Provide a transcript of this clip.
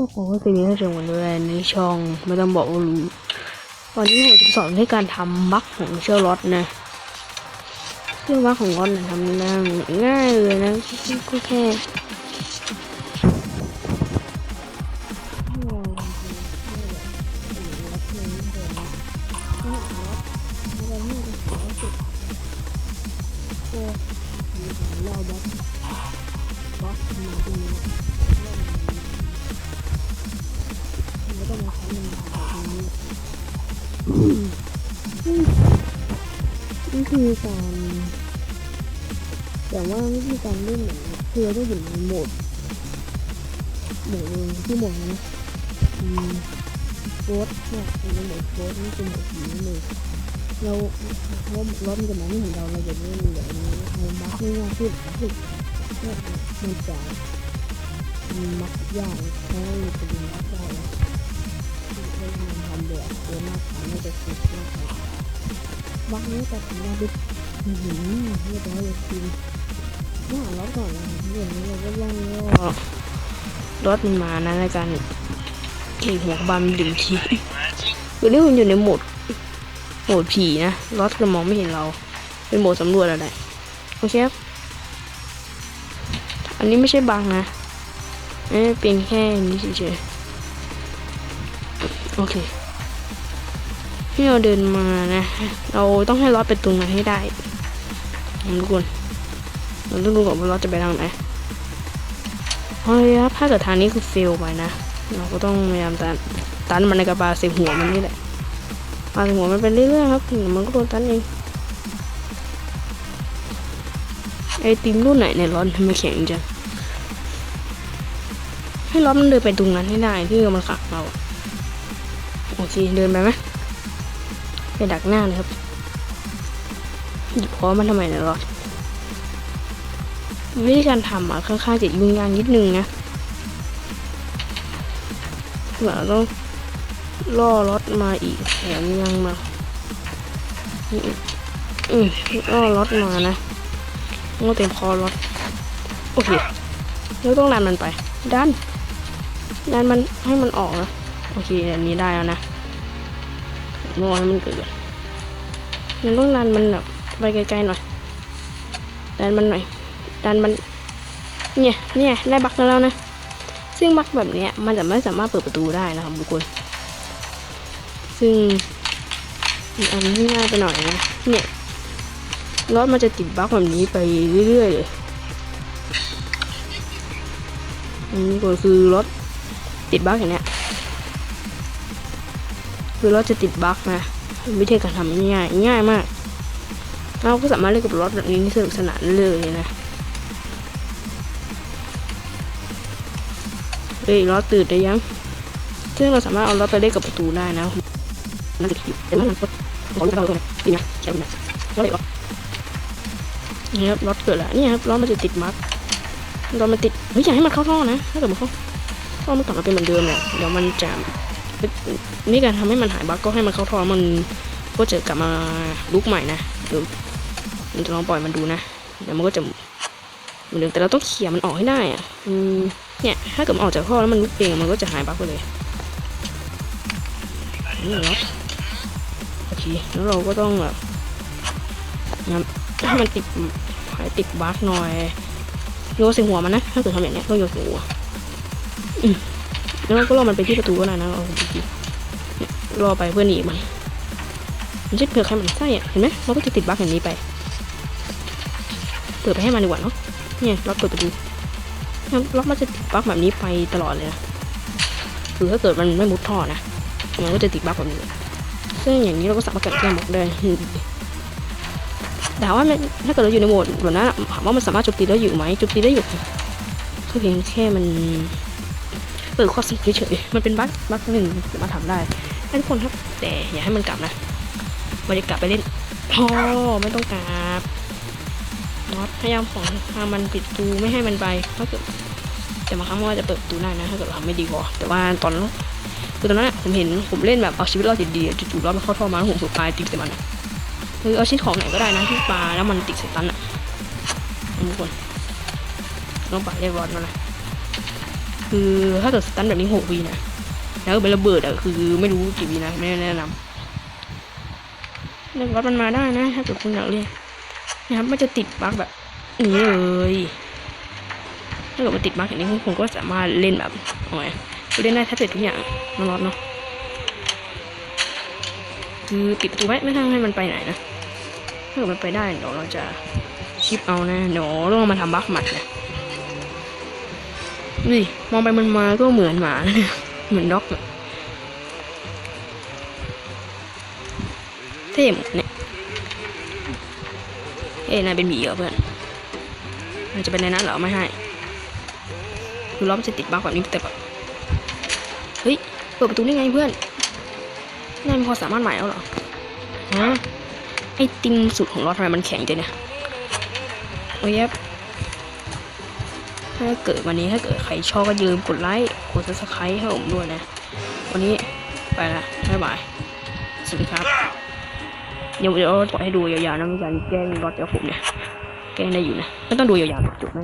ก็ขอให้เป็นให้ถึงวันด้วยในช่องไม่ต้องบอกว่ารู้วันนี้ผมจะสอนให้การทำบั๊กของเชลล็อตนะเรื่องบั๊กของล็อตทำง่ายง่ายเลยนะก็แค่เราบั๊กบั๊กมาตรงนี้ นี่คือการแต่ว่าวิธีการเล่นเนี่ยคือเราต้องอยู่ในโหมดโหมดที่โหมดนี้อืมโคดเนี่ยเป็นโหมดโคดนี่เป็นโหมดผีนั่เองเราเราล้อมกันมาไม่เห็นเราเราจะเล่นแบบนี้เรามักไม่ง่ายขึ้นขึ้นเนี่ยมันจะมันมักยากเพราะว่ามันเป็นมักยากแล้วไม่ทำทำเดือดเยอะมากค่ะไม่จะคิดมาก ค่ะวักนี้จะทำได้ดิบหืมเรียบร้อยเลยทีว่าล็อตก่อนนะเรื่องนี้เราก็ย่างก็รถมันมานะในการเข่งหัวบัมดึงทีคือนี่มันอยู่ในโหมดโหมดผีนะรถก็มองไม่เห็นเรา เป็นโหมดสำรวจอะไรโอเคครับอันนี้ไม่ใช่บังนะเอ้เป็นแค่นี้เฉยๆโอเค ที่เราเดินมานะ เราต้องให้รถไปตรงนั้นให้ได้ทุกคนเราต้องดูก่อนว่ารถจะไปทางไหนเฮ้ยครับถ้าเกิดทางนี้คือเฟลไปนะ เราก็ต้องพยายามตันตันมันในกระบาเสียหัวมันนี่แหละปาใส่หัวมันไปเรื่อยๆครับมันก็โดนตันเองไอติมรุ่นไหนในร้อนทำไมแข็งจังให้ล้อมันเดินไปตรงนั้นให้ได้ที่มันขังเราโอเคเดินไปไหม ไปดักหน้าเลยครับหยิบค้อมันทำไมเนี่ยรอดวิธีการทำอะค่อนข้างจะยุ่งยากนิดนึงนะเราต้องล่อรถมาอีกแถมยังมาอืมล่อรถมานะต้องเต็มคอรถโอเคแล้วต้องดันมันไปดันดันมันให้มันออกนะโอเคอันนี้ได้แล้วนะ รอให้มันเกิดมันต้องดันมันแบบไปไกลๆหน่อย ดันมันหน่อย ดันมัน เนี่ย เนี่ย ได้บักแล้วนะ ซึ่งบักแบบเนี้ย มันจะไม่สามารถเปิดประตูได้นะครับทุกคน ซึ่งอันที่ง่ายไปหน่อยนะ เนี่ย รถมันจะติดบักแบบนี้ไปเรื่อยๆเลยอันนี้ก็คือรถติดบักอย่างเนี้ย คือราจะติดบั๊กนะวิธีการทำง่ายง่ายมาก เราก็สามารถเล่นกับรถแบบนี้สนุกสนานเลยนะเฮ้ยรถตื่นได้ยัง ซึ่งเราสามารถเอารถไปเล่นกับประตูได้นะนั่นคือแต่มันก็ขอรู้เราตรงนี้นะแค่นี้ก็เลยว่านี่ครับรถเกิดแล้วนี่ครับรถมันจะติดบั๊กรถมันติดเฮ้ยอย่าให้มันเข้าท่อนะถ้าเกิดมันเข้าท่อมันกลับมาเป็นเหมือนเดิมเนี่ยเดี๋ยวมันจะ นี่การทำให้มันหายบั๊กก็ให้มันเข้าท่อมันก็จะกลับมาลุกใหม่นะเดี๋ยวมันจะลองปล่อยมันดูนะเดี๋ยวมันก็จะเหมือนเดิมแต่เราต้องเขี่ยมันออกให้ได้อะอืมเนี่ยถ้าเกิดมันออกจากท่อแล้วมันลุกเองมันก็จะหายบั๊กไปเลยนี่เหรอโอเคแล้วเราก็ต้องแบบงั้นให้มันติดหายติดบั๊กหน่อยโยนใส่หัวมันนะถ้าเกิดทำอย่างเนี้ยต้องโยนใส่หัวอืม แล้วก็รอมันไปที่ประตูก็ได้นะเอาจริงๆรอไปเพื่อหนีมันมันจะเผื่อใครมันไส้อะเห็นไหมเราก็จะติดบั๊กอย่างนี้ไป เปิดไปให้มันดีกว่าเนาะเนี่ยล็อกเปิดประตูล็อกมันจะติดบั๊กแบบนี้ไปตลอดเลยนะคือถ้าเกิดมันไม่มุดท่อนะมันก็จะติดบั๊กแบบนี้ซึ่งอย่างนี้เราก็สามารถกัดแก้หมดได้แต่ว่าถ้าเกิดเราอยู่ในโหมดแบบนั้นถามว่ามันสามารถโจมตีได้อยู่ไหมโจมตีได้อยู่ก็เพียงแค่มัน เปิดข้อสิเฉยๆมันเป็นบั๊กบั๊กหนึ่งมาทำได้ให้ทุกคนครับ แต่อย่าให้มันกลับนะมันจะกลับไปเล่นโอ้ไม่ต้องกลับนอตพยายามของทามันปิดประตูไม่ให้มันไปถ้าเกิดแต่บางครั้งว่าจะเปิดประตูได้นะ ถ้าเกิดเราทำไม่ดีพอแต่ว่าตอนนั้นคือตอนนั้นผมเห็นผมเล่นแบบเอาชีวิตรอดดีๆจู่ๆรอดมันเข้าท่อมาแล้วผมสุดตายติดใส่มันคือเอาชิ้นของไหนก็ได้นะที่ปลาแล้วมันติดใส่ตันอะทุกคนต้องปาเรียบร้อยแล้วนะ คือถ้าเกิดสตันแบบนี้หกวีนะแล้วก็เป็นระเบิดอะคือไม่รู้กี่วีนะไม่แนะนำเล่นวัดมันมาได้นะ ถ้าเกิดคุณอยากเล่นนะครับมันจะติดบั๊กแบบนี้เลยถ้าเกิดมันติดบั๊กอย่างนี้คุณก็สามารถเล่นแบบโอ้ยเล่นได้แทบจะทุกอย่างน้องรอดเนาะคือปิดประตูไว้ไม่ทำให้มันไปไหนนะถ้าเกิดมันไปได้เดี๋ยวเราจะชิปเอานะเดี๋ยวเรามาทำบั๊กหมัดนะ นี่มองไปมันมาก็เหมือนหมาเนี่ยเหมือนด็อกเท่หมเนี่ยเอ้ยนายเป็นหมีเหรอเพื่อนนายจะเป็นในนั้นเหรอไม่ให้คือล้อมจะติดบั๊กแบบนี้แต่แบบเฮ้ยเปิดประตูได้ไงเพื่อนนายมีความสามารถใหม่แล้วเหรอฮะไอติมสุดของรอดทำไมมันแข็งจังเนี่ยโอ้ยบ ถ้าเกิดวันนี้ถ้าเกิดใครชอบก็อย่าลืมกดไลค์กดซับสไครต์ให้ผมด้วยนะ วันนี้ไปละบ๊ายบาย สวัสดีครับ เดี๋ยวเดี๋ยวปล่อยให้ดูยาวๆนะมีการแกล้งรอดกับผมเนี่ย แกล้งได้อยู่นะ ไม่ต้องดูยาวๆหรอกจบไม่